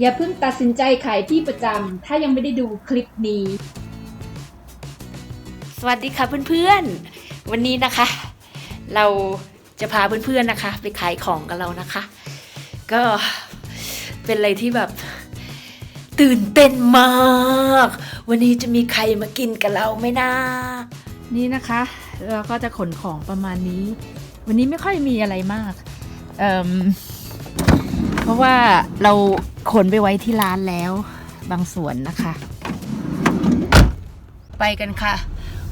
อย่าเพิ่งตัดสินใจขายที่ประจำถ้ายังไม่ได้ดูคลิปนี้ สวัสดีค่ะเพื่อนๆ วันนี้นะคะ เราจะพาเพื่อนๆนะคะ ไปขายของกันเรานะคะ ก็เป็นอะไรที่แบบตื่นเต้นมาก วันนี้จะมีใครมากินกับเราไหมนะนี่นะคะ เราก็จะขนของประมาณนี้ วันนี้ไม่ค่อยมีอะไรมาก เอิ่มเพ ราะว่าเราขนไปไว้ที่ร้านแล้วบางส่วนนะคะ ไปกันค่ะ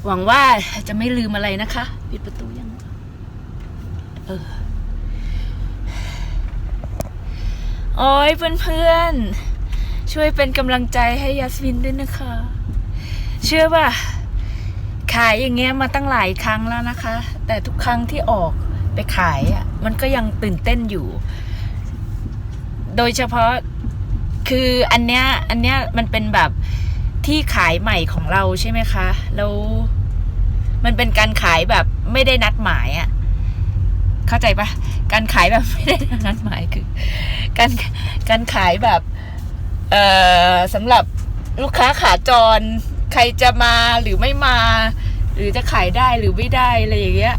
หวังว่าจะไม่ลืมอะไรนะคะ ปิดประตูยังเออโอ้ยเพื่อนๆ ช่วยเป็นกำลังใจให้ยาสมินด้วยนะคะ เชื่อป่ะ ขายอย่างเงี้ยมาตั้งหลายครั้งแล้วนะคะ แต่ทุกครั้งที่ออกไปขายอะ มันก็ยังตื่นเต้นอยู่ โดยเฉพาะคืออันเนี้ยอันเนี้ยมันเป็นแบบที่ขายใหม่ของเราใช่ไหมคะ แล้วมันเป็นการขายแบบไม่ได้นัดหมายอะ เข้าใจปะการขายแบบไม่ได้นัดหมายคือ การการขายแบบ เอ่อสำหรับลูกค้าขาจร ใครจะมาหรือไม่มา หรือจะขายได้หรือไม่ได้อะไรอย่างเงี้ย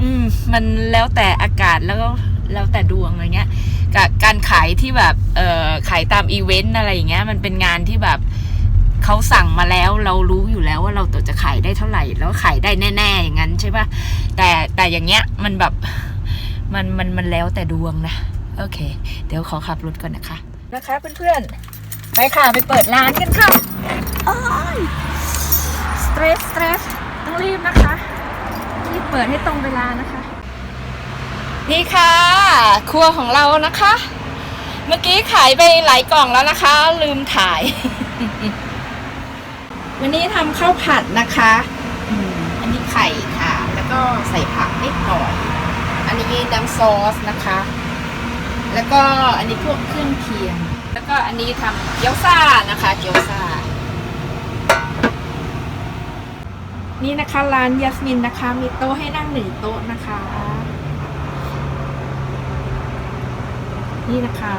อืม มันแล้วแต่อากาศแล้วก็แล้วแต่ดวงอะไรเงี้ย กับการขายที่แบบเอ่อขายตามอีเวนต์อะไรอย่างเงี้ยมันเป็นงานที่แบบเขาสั่งมาแล้วเรารู้อยู่แล้วว่าเราตัวจะขายได้เท่าไหร่ แล้วขายได้แน่ ๆ อย่างนั้นใช่ปะแต่แต่อย่างเงี้ยมันแบบมันมันมันแล้วแต่ดวงนะโอเค เดี๋ยวขอขับรถก่อนนะคะนะคะเพื่อนๆไปค่ะไปเปิดร้านกันค่ะอ้ยสเตรสสเตรสต้องรีบนะคะรีบเปิดให้ตรงเวลานะคะ นี่ค่ะ ครัวของเรานะคะ เมื่อกี้ขายไปหลายกล่องแล้วนะคะ ลืมถ่าย วันนี้ทำข้าวผัดนะคะอันนี้ไข่ค่ะ แล้วก็ใส่ผักนิดหน่อย อันนี้น้ำซอสนะคะ แล้วก็อันนี้พวกเครื่องเคียง แล้วก็อันนี้ทำเกี๊ยวซ่านะคะ เกี๊ยวซ่านี่นะคะร้านยาสมินนะคะ มีโต๊ะให้นั่งหนึ่งโต๊ะนะคะ นี่นะคะ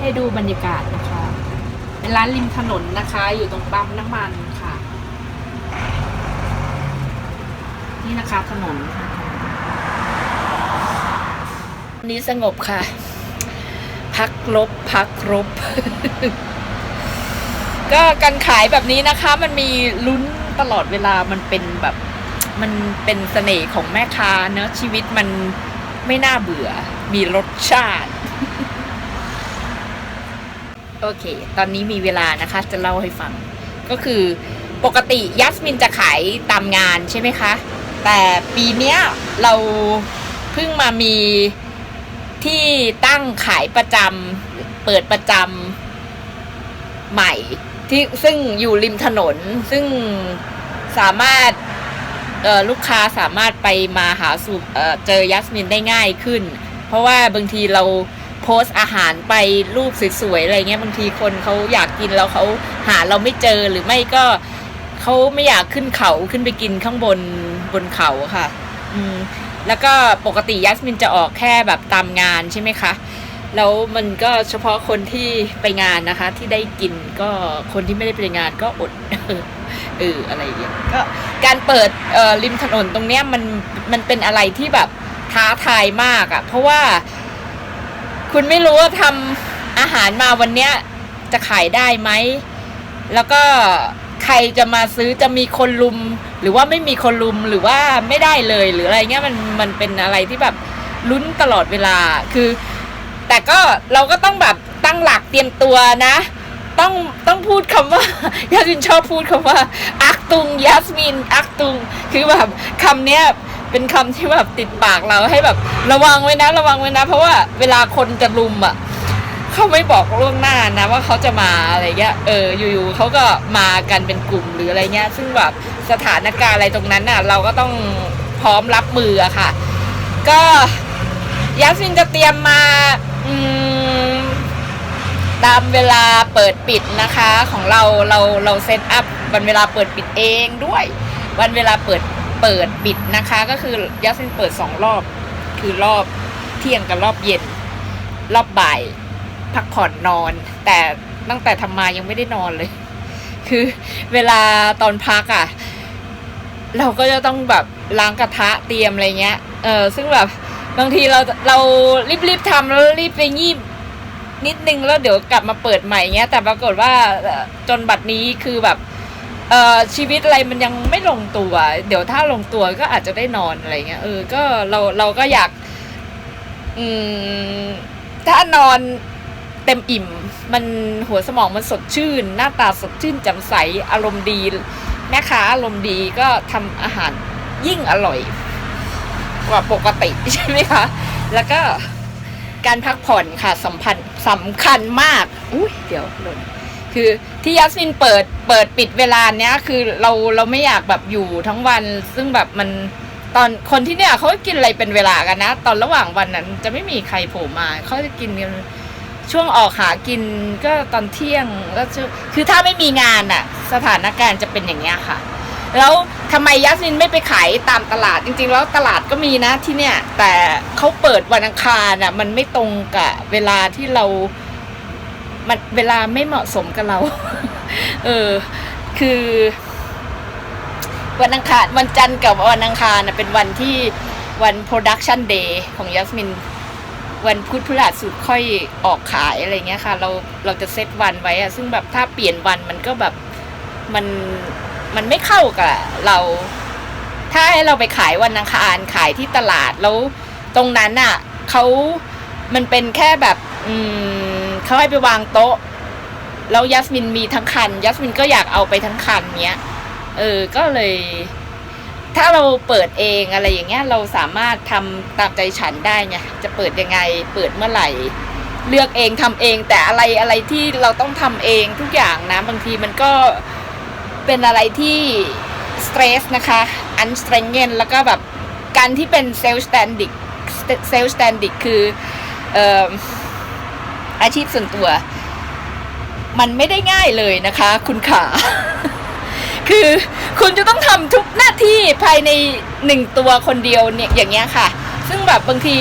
ให้ดูบรรยากาศนะคะ เป็นร้านริมถนนนะคะ อยู่ตรงปั๊มน้ำมันค่ะ นี่นะคะถนนค่ะวันนี้สงบค่ะ พักลบพักรบก็การขายแบบนี้นะคะ มันมีลุ้นตลอดเวลามันเป็นแบบมันเป็นเสน่ห์ของแม่ค้าเนอะชีวิตมันไม่น่าเบื่อ มีรสชาติ โอเค ตอนนี้มีเวลานะคะ จะเล่าให้ฟัง ก็คือปกติยัสมินจะขายตามงานใช่ไหมคะ แต่ปีเนี้ยเราเพิ่งมามีที่ตั้งขายประจำเปิดประจำใหม่ที่ซึ่งอยู่ริมถนนซึ่งสามารถลูกค้าสามารถไปมาหาสู่เจอยัสมินได้ง่ายขึ้น เพราะว่าบางทีเรา โพสต์อาหารไปรูปสวยๆอะไรเงี้ยบางทีคนเขาอยากกินแล้วเขาหาเราไม่เจอหรือไม่ก็เขาไม่อยากขึ้นเขาขึ้นไปกินข้างบนบนเขาค่ะ อืมแล้วก็ปกติยัสมินจะออกแค่แบบตามงานใช่ไหมคะแล้วมันก็เฉพาะคนที่ไปงานนะคะ ที่ได้กินก็คนที่ไม่ได้ไปงานก็อดเอออะไรอย่างเงี้ยก็การเปิดริมถนนตรงเนี้ยมันมันเป็นอะไรที่แบบท้าทายมากอะ่ะ เพราะว่า คุณไม่รู้ว่าทำอาหารมาวันเนี้ยจะขายได้ไหม แล้วก็ใครจะมาซื้อจะมีคนลุม หรือว่าไม่มีคนลุมหรือว่าไม่ได้เลยหรืออะไรเงี้ยมันมันเป็นอะไรที่แบบลุ้นตลอดเวลาคือ แต่ก็เราก็ต้องแบบตั้งหลักเตรียมตัวนะ ต้องต้องพูดคำว่ายาสินชอบพูดคำว่า อักตุงยาสมิน อักตุง คือแบบคำเนี้ย เป็นคำที่แบบติดปากเราให้แบบระวังไว้นะระวังไว้นะ เพราะว่าเวลาคนจะลุมอะเขาไม่บอกล่วงหน้านะว่าเขาจะมาอะไรเงี้ย เออ อยู่ๆเขาก็มากันเป็นกลุ่มหรืออะไรเงี้ย ซึ่งแบบสถานการณ์อะไรตรงนั้นน่ะ เราก็ต้องพร้อมรับมืออะค่ะ ก็ยาสมินจะเตรียมมาอืมตามเวลาเปิดปิดนะคะ ของเราเราเราเซตอัพวันเวลาเปิดปิดเองด้วย วันเวลาเปิด เปิดปิดนะคะ ก็คือยัสมินเปิดสองรอบ คือรอบเที่ยงกับรอบเย็น รอบบ่าย พักผ่อนนอน แต่ตั้งแต่ทำมายังไม่ได้นอนเลย คือเวลาตอนพักอะ่ะ เราก็จะต้องแบบล้างกระทะเตรียมอะไรเงี้ย เออซึ่งแบบบางทีเราเรารีบๆทำแล้วรีบไปงีบนิดนึงแล้วเดี๋ยวกลับมาเปิดใหม่เงี้ย แต่ปรากฏว่าจนบัดนี้คือแบบ เอ่อชีวิตอะไรมันยังไม่ลงตัว เดี๋ยวถ้าลงตัวก็อาจจะได้นอนอะไรเงี้ยเออก็เราเราก็อยาก อืมถ้านอนเต็มอิ่ม มันหัวสมองมันสดชื่น หน้าตาสดชื่นแจ่มใสอารมณ์ดีแม่ค้าอารมณ์ดีก็ทำอาหารยิ่งอร่อย กว่าปกติใช่ไหมคะ แล้วก็การพักผ่อนค่ะสัมพันธ์สำคัญมาก อุ้ยเดี๋ยวหล่น คือที่ยัสมินเปิดเปิดปิดเวลาเนี้ยคือเราเราไม่อยากแบบอยู่ทั้งวัน ซึ่งแบบมันตอนคนที่เนี่ยเขากินอะไรเป็นเวลากันนะ ตอนระหว่างวันนั้นจะไม่มีใครโผล่มาเขาจะกินกันช่วงออกหากินก็ตอนเที่ยงแล้วช่วงคือถ้าไม่มีงานอะสถานการณ์จะเป็นอย่างเงี้ยค่ะ แล้วทำไมยัสมินไม่ไปขายตามตลาดจริง ๆ แล้วตลาดก็มีนะที่เนี่ย แต่เขาเปิดวันอังคารอะมันไม่ตรงกับเวลาที่เรา มันเวลาไม่เหมาะสมกับเรา เออ คือ วันอังคารวันจันทร์กับวันอังคารนะเป็นวันที่วัน production day ของยัสมิน วันพุธพฤหัสสุดค่อยออกขายอะไรเงี้ยค่ะ เราเราจะเซตวันไว้อะซึ่งแบบถ้าเปลี่ยนวันมันก็แบบมันมันไม่เข้ากับเรา ถ้าให้เราไปขายวันอังคารขายที่ตลาดแล้วตรงนั้นอะเขามันเป็นแค่แบบ อืม เขาให้ไปวางโต๊ะ แล้วยัสมินมีทั้งคัน ยัสมินก็อยากเอาไปทั้งคันเนี้ย เออ ก็เลย ถ้าเราเปิดเองอะไรอย่างเงี้ย เราสามารถทำตามใจฉันได้ไง จะเปิดยังไง เปิดเมื่อไหร่ เลือกเองทำเอง แต่อะไรอะไรที่เราต้องทำเองทุกอย่างนะ บางทีมันก็เป็นอะไรที่สเตรสนะคะ อันสเตรเงนแล้วก็แบบการที่เป็นเซลล์สแตนดิกเซลล์สแตนดิกคือเอ่อ อาชีพส่วนตัว มันไม่ได้ง่ายเลยนะคะ คุณขา คือคุณจะต้องทำทุกหน้าที่ภายในหนึ่งตัวคนเดียวเนี่ยอย่างเงี้ยค่ะ ซึ่งแบบบางที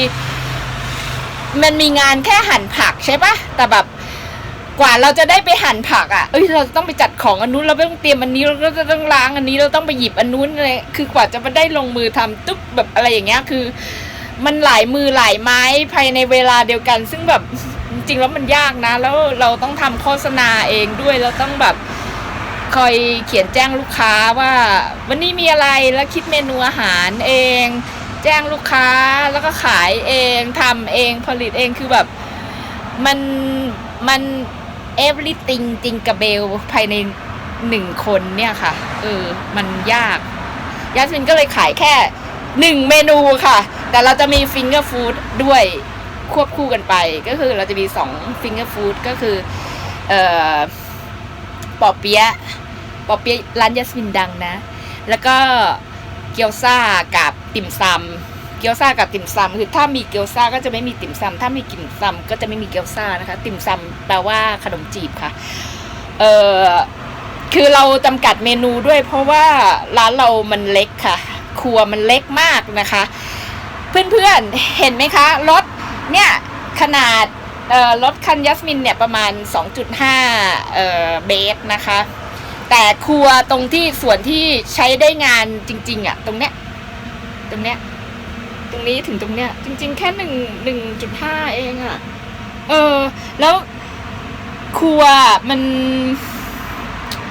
มันมีงานแค่หั่นผักใช่ปะแต่แบบกว่าเราจะได้ไปหั่นผักอะ่ะ เอ้ยเราต้องไปจัดของอันนู้นเราต้องเตรียมอันนี้เราก็จะต้องล้างอันนี้เราต้องไปหยิบอันนู้นอะไรคือกว่าจะมาได้ลงมือทำตุ๊บแบบอะไรอย่างเงี้ยคือ มันหลายมือหลายไม้ภายในเวลาเดียวกัน ซึ่งแบบ ริง ๆ แล้วมันยากนะ แล้วเราต้องทำโฆษณาเองด้วยเราต้องแบบคอยเขียนแจ้งลูกค้าว่า วันนี้มีอะไรแล้วคิดเมนูอาหารเอง แจ้งลูกค้าแล้วก็ขายเองทำเองผลิตเองคือแบบมันมัน everything จริงกับเบลภายในหนึ่งคนเนี่ยค่ะเออมันยากยัสมินก็เลยขายแค่หนึ่งเมนูค่ะ แต่เราจะมีฟิงเกอร์ฟู้ดด้วย ควบคู่กันไป ก็คือเราจะมีสองฟิงเกอร์ฟู้ดก็คือเอ่อปอเปี๊ยะปอเปี๊ยะร้านยัสมินดังนะ แล้วก็เกี๊ยวซ่ากับติ่มซำเกี๊ยวซ่ากับติ่มซำคือถ้ามีเกี๊ยวซ่าก็จะไม่มีติ่มซำถ้ามีติ่มซำก็จะไม่มีเกี๊ยวซ่านะคะ ติ่มซำแปลว่าขนมจีบค่ะเออคือเราจำกัดเมนูด้วย เพราะว่าร้านเรามันเล็กค่ะ ครัวมันเล็กมากนะคะ เพื่อนๆเห็นไหมคะรถ เนี่ยขนาดรถคันยัสมินเนี่ยประมาณ 2.5เเบสนะคะ แต่ครัวตรงที่ส่วนที่ใช้ได้งานจริง ๆอะตรงเนี้ยตรงเนี้ยตรงนี้ถึงตรงเนี้ยจริง ๆ แค่หนึ่งหนึ่งจุดห้าเองอะ เออ แล้วครัวมัน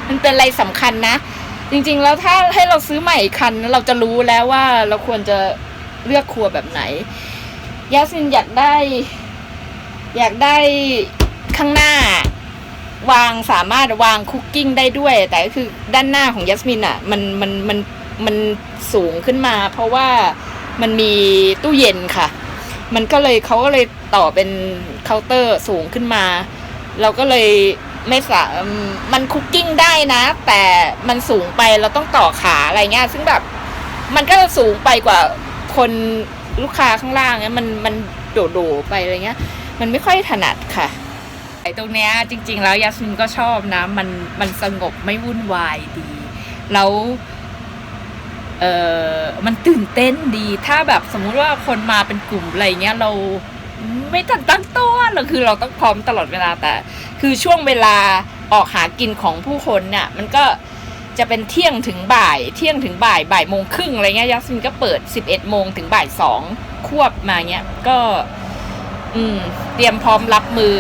มันเป็นอะไรสำคัญนะ จริง ๆ แล้วถ้าให้เราซื้อใหม่คัน เราจะรู้แล้วว่าเราควรจะเลือกครัวแบบไหน ยาซินอยากได้ อยากได้ข้างหน้าวางสามารถวางคุกกิ้งได้ด้วย แต่ก็คือด้านหน้าของยัสมินอะ มันมันมันมันสูงขึ้นมา เพราะว่ามันมีตู้เย็นค่ะ มันก็เลยเขาก็เลยต่อเป็นเคาน์เตอร์สูงขึ้นมา เราก็เลยไม่สามันคุกกิ้งได้นะ แต่มันสูงไปเราต้องต่อขาอะไรเงี้ยซึ่งแบบ มันก็จะสูงไปกว่าคน ลูกค้าข้างล่างเนี้ยมันมันโดดๆไปอะไรเงี้ย มันไม่ค่อยถนัดค่ะไอ้ตรงเนี้ยจริง ๆ แล้วยัสมินก็ชอบนะ มันมันสงบไม่วุ่นวายดี แล้วเออมันตื่นเต้นดี ถ้าแบบสมมุติว่าคนมาเป็นกลุ่มอะไรเงี้ยเราไม่ทันตั้งตัวเราคือเราต้องพร้อมตลอดเวลาแต่ คือช่วงเวลาออกหากินของผู้คนเนี่ยมันก็ จะเป็นเที่ยงถึงบ่าย เที่ยงถึงบ่ายบ่ายโมงครึ่งอะไรเงี้ยยัสมินก็เปิด 11โมงถึงบ่ายสองควบมาเงี้ยก็ อืม เตรียมพร้อมรับมือ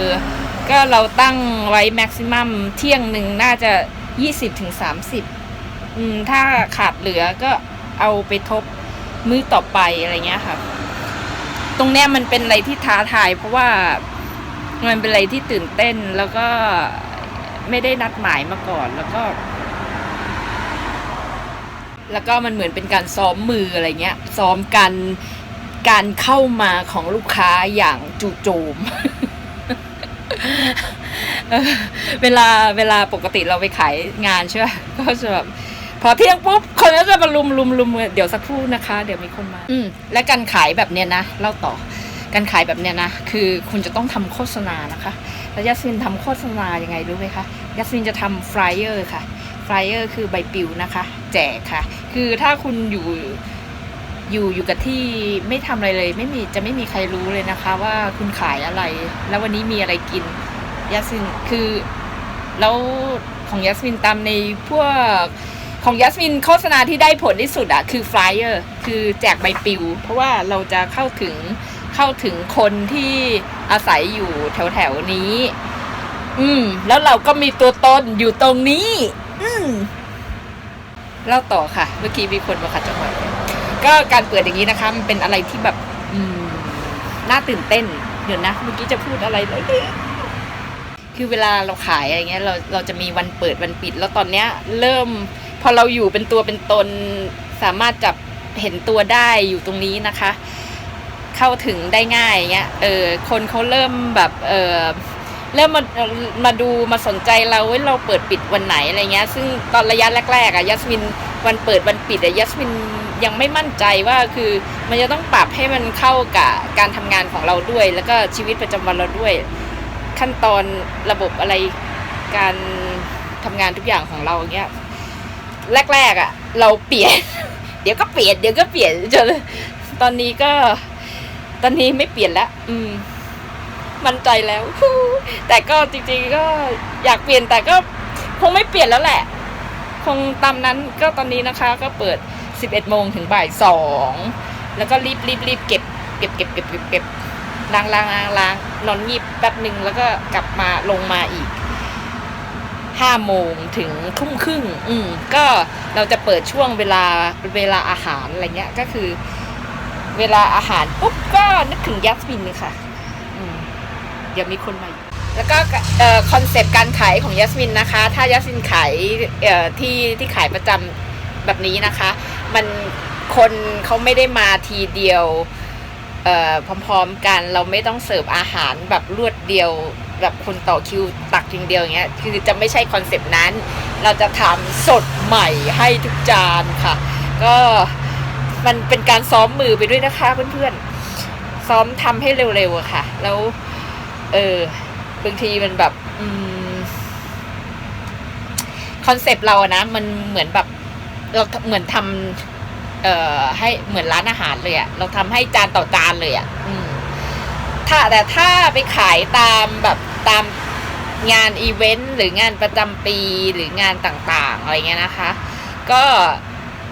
ก็เราตั้งไว้แม็กซิมัมเที่ยงหนึ่งน่าจะ 20ถึง30อืม ถ้าขาดเหลือก็เอาไปทบมื้อต่อไปอะไรเงี้ยค่ะ ตรงเนี้ยมันเป็นอะไรที่ท้าทาย เพราะว่ามันเป็นอะไรที่ตื่นเต้นแล้วก็ไม่ได้นัดหมายมาก่อนแล้วก็ แล้วก็มันเหมือนเป็นการซ้อมมืออะไรเงี้ย ซ้อมการการเข้ามาของลูกค้าอย่างจู่โจมเออเวลาเวลาปกติเราไปขายงานใช่ไหมก็จะแบบพอเที่ยงปุ๊บคนก็จะมาลุมลุมลุมเดี๋ยวสักครู่นะคะ เดี๋ยวมีคนมา อืมและการขายแบบเนี้ยนะเล่าต่อการขายแบบเนี้ยนะคือคุณจะต้องทำโฆษณานะคะ แล้วยัสมินทำโฆษณายังไงรู้ไหมคะยัสมินจะทำฟลายเออร์ค่ะ ฟลายเออร์คือใบปลิวนะคะ แจกค่ะ คือถ้าคุณอยู่อยู่อยู่กับที่ไม่ทำอะไรเลย ไม่มีจะไม่มีใครรู้เลยนะคะ ว่าคุณขายอะไร แล้ววันนี้มีอะไรกินยัสมินคือแล้วของยัสมินตามในพวกของยัสมินโฆษณาที่ได้ผลที่สุดอะคือฟลายเออร์คือแจกใบปลิว เพราะว่าเราจะเข้าถึงเข้าถึงคนที่อาศัยอยู่แถวแถวนี้ อืม แล้วเราก็มีตัวตนอยู่ตรงนี้ อืมเล่าต่อค่ะ เมื่อกี้มีคนมาขัดจังหวะก็การเปิดอย่างนี้นะคะมันเป็นอะไรที่แบบ อืมน่าตื่นเต้นเดี๋ยวนะเมื่อกี้จะพูดอะไรเลยคือเวลาเราขายอะไรเงี้ยเราเราจะมีวันเปิดวันปิด แล้วตอนเนี้ย เริ่ม พอเราอยู่เป็นตัวเป็นตน สามารถจับเห็นตัวได้อยู่ตรงนี้นะคะ เข้าถึงได้ง่ายเงี้ยเออคนเขาเริ่มแบบเออ เริ่มมามาดูมาสนใจเราเว่าเราเปิดปิดวันไหนอะไรเงี้ย ซึ่งตอนระยะแรกๆอะยัสมินวันเปิดวันปิดอะยัสมินยังไม่มั่นใจว่าคือมันจะต้องปรับให้มันเข้ากับการทำงานของเราด้วย แล้วก็ชีวิตประจำวันเราด้วย ขั้นตอนระบบอะไรการทำงานทุกอย่างของเราเงี้ยแรกๆอะ่ะ เราเปลี่ยน เดี๋ยวก็เปลี่ยนเดี๋ยวก็เปลี่ยนจนตอนนี้ก็ ตอนนี้ไม่เปลี่ยนแล้ว อืม มั่นใจแล้ว แต่ก็จริงๆก็อยากเปลี่ยนแต่ก็คงไม่เปลี่ยนแล้วแหละ คงตามนั้นก็ตอนนี้นะคะก็เปิด 11โมงถึงบ่ายสองแล้วก็รีบรีบรีบเก็บเก็บเก็บเก็บเก็บเก็บล้างล้างล้างล้างนอนงีบแป๊บหนึ่งแล้วก็กลับมาลงมาอีกห้าโมงถึงทุ่มครึ่ง อืม ก็เราจะเปิดช่วงเวลาเวลาอาหารอะไรเงี้ย ก็คือ เวลาอาหารปุ๊บก็นึกถึงยัสมินเลยค่ะ ดี๋ยวมีคนมาแล้วก็คอนเซปต์การขายของยัสมินนะคะ ถ้ายัสมินขายที่ที่ขายประจำแบบนี้นะคะ มันคนเขาไม่ได้มาทีเดียวพร้อมๆกันเราไม่ต้องเสิร์ฟอาหารแบบรวดเดียวแบบคนต่อคิวตักทีเดียวอย่างเงี้ยคือจะไม่ใช่คอนเซปต์นั้น เราจะทำสดใหม่ให้ทุกจานค่ะ ก็มันเป็นการซ้อมมือไปด้วยนะคะเพื่อนๆซ้อมทำให้เร็วๆอะค่ะ แล้ว เออบางทีมันแบบคอนเซปต์เราอะนะ มันเหมือนแบบเราเหมือนทำเอ่อให้เหมือนร้านอาหารเลยอะเราทำให้จานต่อจานเลยอะอืมถ้าแต่ถ้าไปขายตามแบบตามงานอีเวนต์หรืองานประจำปีหรืองานต่างๆอะไรเงี้ยนะคะ ก็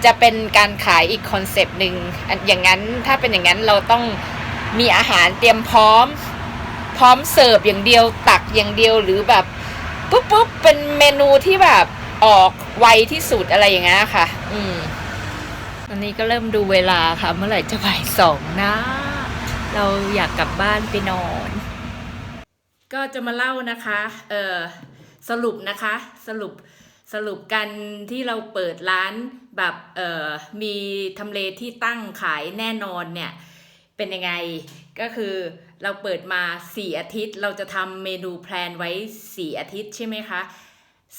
จะเป็นการขายอีกคอนเซปต์หนึ่งอย่างนั้นถ้าเป็นอย่างนั้นเราต้องมีอาหารเตรียมพร้อม พร้อมเสิร์ฟอย่างเดียวตักอย่างเดียวหรือแบบปุ๊บปุ๊บเป็นเมนูที่แบบออกไวที่สุดอะไรอย่างเงี้ยค่ะ อืมตอนนี้ก็เริ่มดูเวลาค่ะ เมื่อไหร่จะบ่ายสองนะ เราอยากกลับบ้านไปนอน ก็จะมาเล่านะคะ เออสรุปนะคะ สรุปสรุปกันที่เราเปิดร้านแบบเออมีทำเลที่ตั้งขายแน่นอนเนี่ย เป็นยังไงก็คือ เราเปิดมาสี่อาทิตย์ เราจะทำเมนูแพลนไว้สี่อาทิตย์ใช่ไหมคะ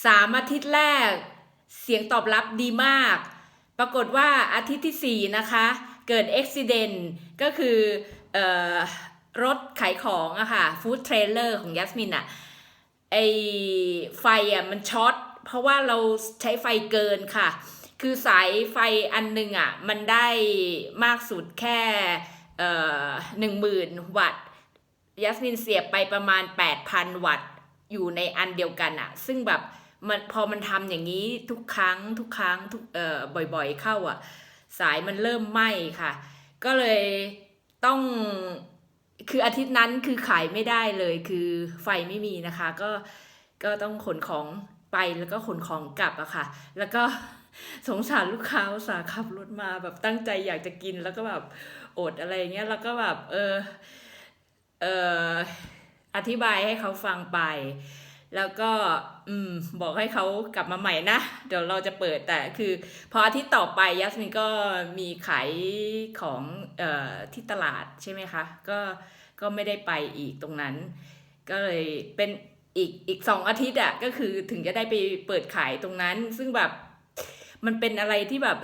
สามอาทิตย์แรก เสียงตอบรับดีมาก ปรากฏว่าอาทิตย์ที่ 4 นะคะ เกิดอุบิเหตุก็คือออรถขายของอะค่ะฟู้ดเทรลเลอร์ของยัสมินอะไอไฟอะมันช็อตเพราะว่าเราใช้ไฟเกินค่ะ คือสายไฟอันหนึงอะมันได้มากสุดแค่หนึ่งหมื่นวัตต์ ยัสมินเสียบไปประมาณ 8,000 วัตต์อยู่ในอันเดียวกันอะซึ่งแบบมันพอมันทำอย่างนี้ทุกครั้งทุกครั้งทุกเอ่อบ่อยๆ เข้าอะสายมันเริ่มไหม้ค่ะ ก็เลยต้องคืออาทิตย์นั้นคือขายไม่ได้เลยคือไฟไม่มีนะคะ ก็ก็ต้องขนของไปแล้วก็ขนของกลับอะค่ะ แล้วก็สงสารลูกค้าสาขับรถมาแบบตั้งใจอยากจะกินแล้วก็แบบอดอะไรเงี้ยแล้วก็แบบเออ เอออธิบายให้เขาฟังไป แล้วก็อืมบอกให้เขากลับมาใหม่นะ เดี๋ยวเราจะเปิดแต่คือ พออาทิตย์ต่อไปยัสมินก็มีขายของเอ่อที่ตลาดใช่ไหมคะ ก็ก็ไม่ได้ไปอีกตรงนั้น ก็เลยเป็นอีกอีกสองอาทิตย์อะก็คือถึงจะได้ไปเปิดขายตรงนั้น ซึ่งแบบมันเป็นอะไรที่แบบ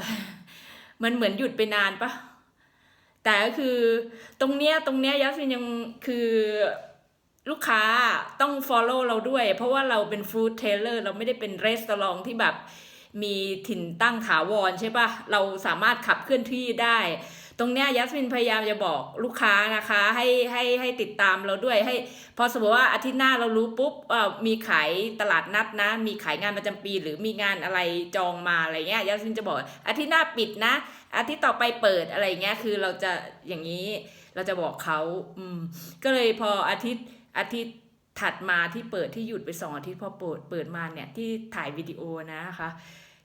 มันเหมือนหยุดไปนานปะ แต่ก็คือตรงเนี้ยตรงเนี้ยยัสมินยังคือลูกค้าต้อง follow เราด้วย เพราะว่าเราเป็น food trailer เราไม่ได้เป็นรีสอร์ทที่แบบมีถิ่นตั้งถาวรใช่ปะเราสามารถขับเคลื่อนที่ได้ ตรงเนี้ยยัสมินพยายามจะบอกลูกค้านะคะ ให้ให้ให้ติดตามเราด้วยให้พอสมมติว่าอาทิตย์หน้าเรารู้ปุ๊บมีขายตลาดนัดนะ มีขายงานประจำปี หรือมีงานอะไรจองมาอะไรเงี้ยยัสมินจะบอกอาทิตย์หน้าปิดนะ อาทิตย์ต่อไปเปิดอะไรเงี้ยคือเราจะอย่างนี้เราจะบอกเขาอืมก็เลยพออาทิตย์อาทิตย์ถัดมาที่เปิดที่หยุดไปสองอาทิตย์พอเปิดเปิดมาเนี่ยที่ถ่ายวิดีโอนะคะ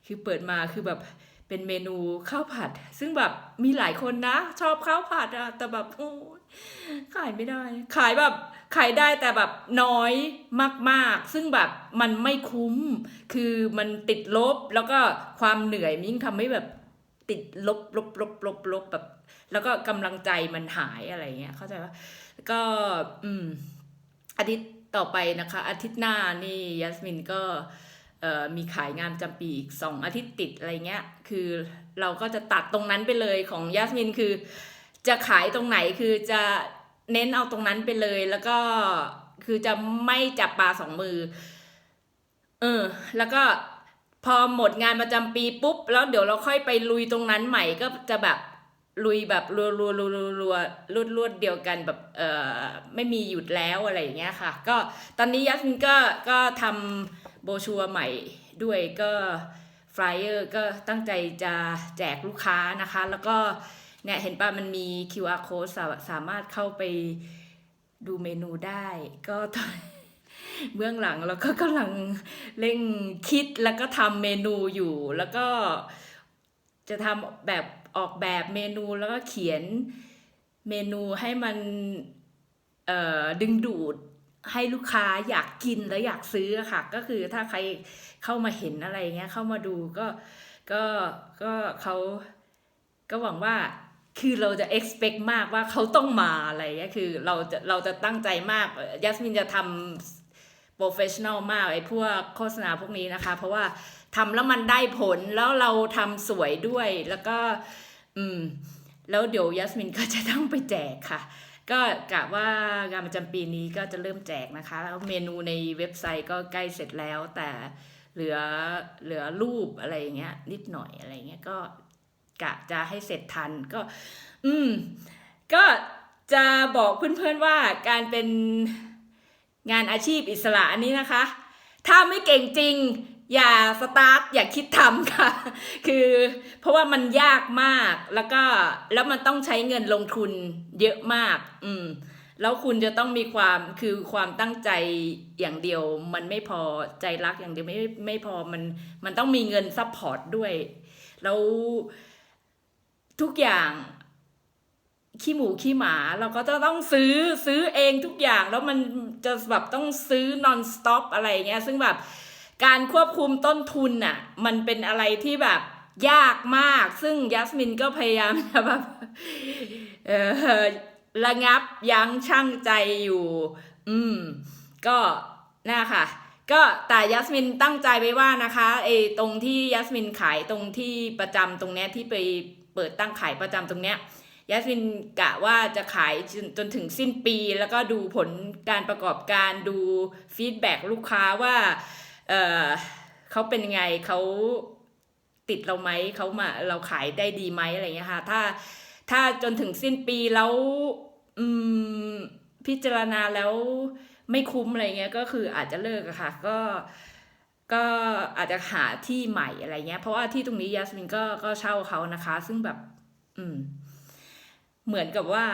คือเปิดมาคือแบบ เป็นเมนูข้าวผัด ซึ่งแบบมีหลายคนนะ ชอบข้าวผัดอะแต่แบบโอ้ขายไม่ได้ ขายแบบขายได้แต่แบบน้อยมาก ๆ ซึ่งแบบมันไม่คุ้ม คือมันติดลบแล้วก็ความเหนื่อยมันยิ่งทำให้แบบติดลบลบลบลบลบแบบ แล้วก็กำลังใจมันหายอะไรเงี้ยเข้าใจปะก็อืมอาทิตย์ต่อไปนะคะ อาทิตย์หน้านี่ยัสมินก็ มีขายงานประจำปีอีกสองอาทิตย์ติดอะไรเงี้ย คือเราก็จะตัดตรงนั้นไปเลยของยัสมินคือ จะขายตรงไหนคือจะเน้นเอาตรงนั้นไปเลย แล้วก็คือจะไม่จับปลาสองมือ เออ แล้วก็พอหมดงานประจำปีปุ๊บ แล้วเดี๋ยวเราค่อยไปลุยตรงนั้นใหม่ก็จะแบบลุยแบบรัวรัวรัวรัวรัวรุดรวดเดียวกันแบบเออไม่มีหยุดแล้วอะไรอย่างเงี้ยค่ะ ก็ตอนนี้ยัสมินก็ก็ทำ ชัวใหม่ด้วยก็ฟลายเออร์ก็ตั้งใจจะแจกลูกค้านะคะ แล้วก็เนี่ยเห็นป่ะมันมี QR code สาสามารถเข้าไปดูเมนูได้ ก็ตอนเบื้องหลังเราก็กำลังเร่งคิดแล้วก็ทำเมนูอยู่ แล้วก็จะทำแบบออกแบบเมนูแล้วก็เขียนเมนูให้มันดึงดูด ให้ลูกค้าอยากกินและอยากซื้อค่ะ ก็คือถ้าใครเข้ามาเห็นอะไรเงี้ยเข้ามาดูก็ก็ก็เขาก็หวังว่าคือเราจะ expect มากว่าเขาต้องมาอะไรเงี้ยคือเราจะเราจะตั้งใจมากยัสมินจะทำ professional มากไอ้พวกโฆษณาพวกนี้นะคะ เพราะว่าทำแล้วมันได้ผลแล้วเราทำสวยด้วยแล้วก็ อืม แล้วเดี๋ยวยัสมินก็จะต้องไปแจกค่ะ ก็กะว่างานประจำปีนี้ก็จะเริ่มแจกนะคะ แล้วเมนูในเว็บไซต์ก็ใกล้เสร็จแล้ว แต่เหลือเหลือรูปอะไรอย่างเงี้ย นิดหน่อยอะไรเงี้ยก็กะจะให้เสร็จทันก็ อืม ก็จะบอกเพื่อนๆว่าการเป็นงานอาชีพอิสระอันนี้นะคะ ถ้าไม่เก่งจริง อย่าสตาร์ทอย่าคิดทำค่ะ คือเพราะว่ามันยากมากแล้วก็แล้วมันต้องใช้เงินลงทุนเยอะมาก อืม แล้วคุณจะต้องมีความคือความตั้งใจอย่างเดียว มันไม่พอใจรักอย่างเดียวไม่ไม่พอมันมันต้องมีเงินซัพพอร์ตด้วย แล้วทุกอย่างขี้หมูขี้หมาเราก็จะต้องซื้อซื้อเองทุกอย่างแล้วมันจะแบบต้องซื้อ non stop อะไรเงี้ย ซึ่งแบบ การควบคุมต้นทุนน่ะ มันเป็นอะไรที่แบบยากมาก ซึ่งยัสมินก็พยายามจะแบบระงับยั้งชั่งใจอยู่ อืม ก็น่าค่ะ ก็แต่ยัสมินตั้งใจไว้ว่านะคะไอ้ตรงที่ยัสมินขายตรงที่ประจำตรงเนี้ยที่ไปเปิดตั้งขายประจำตรงเนี้ยยัสมินกะว่าจะขายจนจนถึงสิ้นปี แล้วก็ดูผลการประกอบการดูฟีดแบ็ลูกค้าว่า เออเขาเป็นยังไงเขาติดเราไหมเขามาเราขายได้ดีไหมอะไรเงี้ยค่ะถ้าถ้าจนถึงสิ้นปีแล้วอืมพิจารณาแล้วไม่คุ้มอะไรเงี้ยก็คืออาจจะเลิกอะค่ะก็ก็อาจจะหาที่ใหม่อะไรเงี้ย เพราะว่าที่ตรงนี้ยาสมินก็ก็เช่าเขานะคะ ซึ่งแบบ อืม เหมือนกับว่า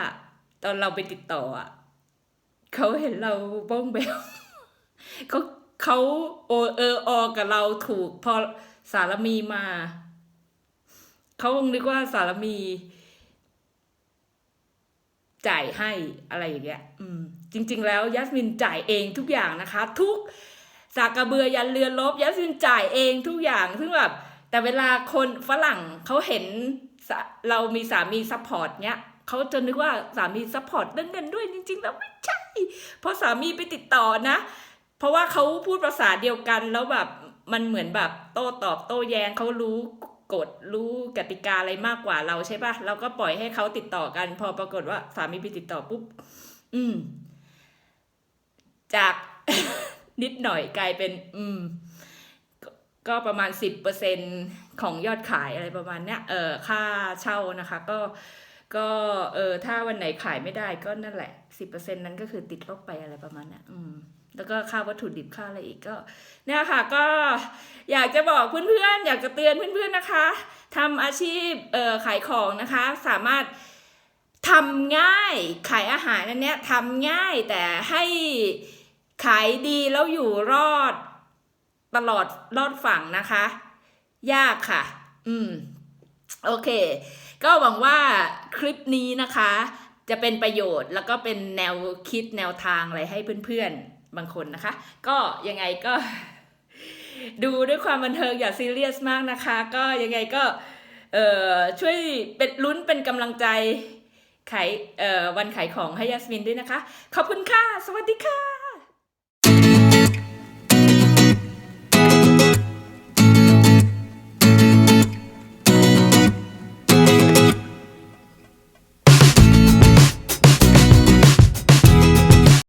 ตอนเราไปติดต่ออะเขาเห็นเราบ้องแบวเขา เขาโอเออออกับเราถูกพอสารมีมา เขาคงนึกว่าสารมี จ่ายให้อะไรอย่างเงี้ย อืม จริง ๆ แล้วยัสมินจ่ายเองทุกอย่างนะคะ ทุกสากกระเบือยันเรือลบยัสมินจ่ายเองทุกอย่างซึ่งแบบแต่เวลาคนฝรั่งเขาเห็นเรามีสามีซัพพอร์ตเนี้ยเขาจะนึกว่าสามีซัพพอร์ตเรื่องเงินด้วยจริง ๆ แล้วไม่ใช่ เพราะสามีไปติดต่อนะ เพราะว่าเขาพูดภาษาเดียวกันแล้วแบบมันเหมือนแบบโต้ตอบโต้แย้งเขารู้กฎรู้กติกาอะไรมากกว่าเราใช่ปะเราก็ปล่อยให้เขาติดต่อกัน พอปรากฏว่าสามีไปติดต่อปุ๊บอืม จาก นิดหน่อยกลายเป็น อืม ก็ก็ประมาณสิบเปอร์เซ็นของยอดขายอะไรประมาณเนี้ยเออค่าเช่านะคะ ก็ก็เออถ้าวันไหนขายไม่ได้ก็นั่นแหละสิบเปอร์เซ็นนั้นก็คือติดลบไปอะไรประมาณเนี้ยอืม แล้วก็ค่าวัตถุดิบค่าอะไรอีกก็เนี่ยค่ะก็อยากจะบอกเพื่อนๆ อยากจะเตือนเพื่อนๆนะคะทำอาชีพเอ่อขายของนะคะ สามารถทำง่ายขายอาหารอันเนี้ยทำง่ายแต่ให้ขายดีแล้วอยู่รอดตลอดรอดฝั่งนะคะ ยากค่ะ อืม โอเค ก็หวังว่าคลิปนี้นะคะ จะเป็นประโยชน์แล้วก็เป็นแนวคิดแนวทางอะไรให้เพื่อนๆ บางคนนะคะ ก็ยังไงก็ ดูด้วยความบันเทิงอย่าซีเรียสมากนะคะ ก็ยังไงก็เอ่อช่วยเป็นลุ้นเป็นกำลังใจขายเอ่อวันขายของให้ยาสมินด้วยนะคะ ขอบคุณค่ะ สวัสดีค่ะ